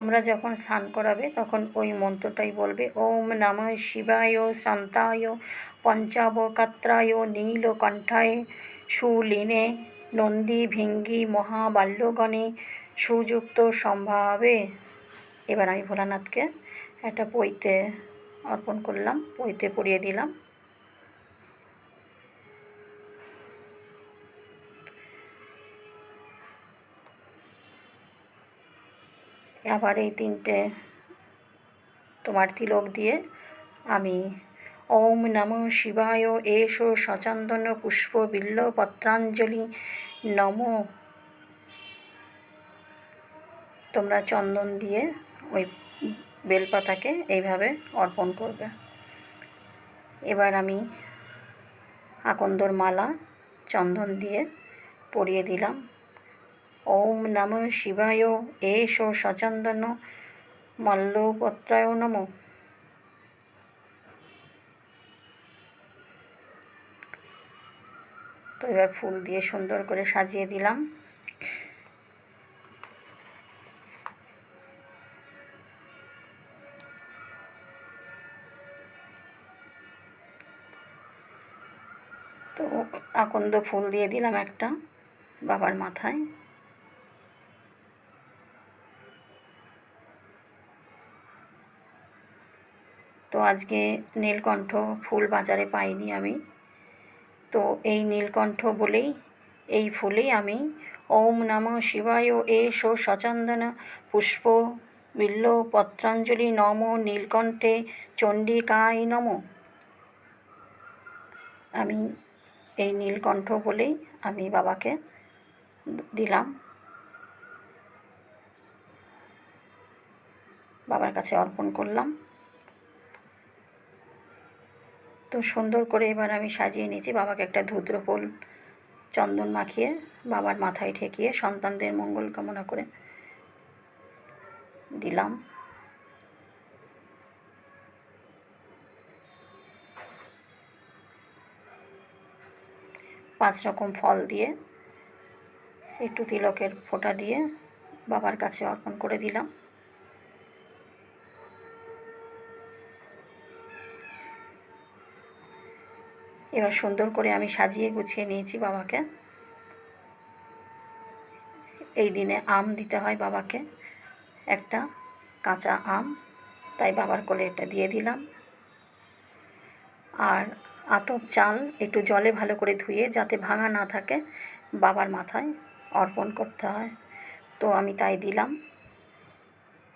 তোমরা যখন স্নান করাবে, তখন ওই মন্ত্রটাই বলবে, ওম নম শিবায় শান্তায় পঞ্চাবকাত্রায় নীলকণ্ঠায় সুলীনে নন্দী ভিঙ্গি মহাবাল্যগণে সুযুক্ত সম্ভাবে। এবার আমি ভোলানাথকে একটা পইতে অর্পণ করলাম পইতে পরিয়ে দিলাম। আবার এই তিনটে তোমার তিলক দিয়ে আমি ওম নম শিবায় এষ সচন্দন পুষ্প বিল্ল পত্রাঞ্জলি, নম। তোমরা চন্দন দিয়ে ওই বেলপাতাকে এইভাবে অর্পণ করবে। এবার আমি আকন্দর মালা চন্দন দিয়ে পরিয়ে দিলাম। ওম নম শিবায় এষ সচন্দন মল্লপত্রায় নম। তো এবার ফুল দিয়ে সুন্দর করে সাজিয়ে দিলাম। তো আকন্দ ফুল দিয়ে দিলাম একটা বাবার মাথায়। তো আজকে নীলকণ্ঠ ফুল বাজারে পাইনি আমি। তো এই নীলকণ্ঠ বলেই, এই ফুলেই আমি ওম নম শিবায় এষ সচন্দন পুষ্প বিল্ল পত্রাঞ্জলি নম নীলকণ্ঠে চণ্ডিকায় নম। আমি এই নীলকণ্ঠ বলেই আমি বাবাকে দিলাম। বাবার কাছে অর্পণ করলাম। তো সুন্দর করে এবার আমি সাজিয়ে নিয়েছি। বাবাকে একটা ধুদ্র ফুল চন্দন মাখিয়ে, বাবার মাথায় ঠেকিয়ে, সন্তানদের মঙ্গল কামনা করে দিলাম। পাঁচ রকম ফল দিয়ে একটু তিলকের ফোঁটা দিয়ে বাবার কাছে অর্পণ করে দিলাম। এবার সুন্দর করে আমি সাজিয়ে গুছিয়ে নিয়েছি বাবাকে। এই দিনে আম দিতে হয় বাবাকে। একটা কাঁচা আম, তাই বাবার কোলে এটা দিয়ে দিলাম। আর আতপ চাল একটু জলে ভালো করে ধুয়ে যাতে ভাঙা না থাকে, বাবার মাথায় অর্পণ করতে হয়। তো আমি তাই দিলাম।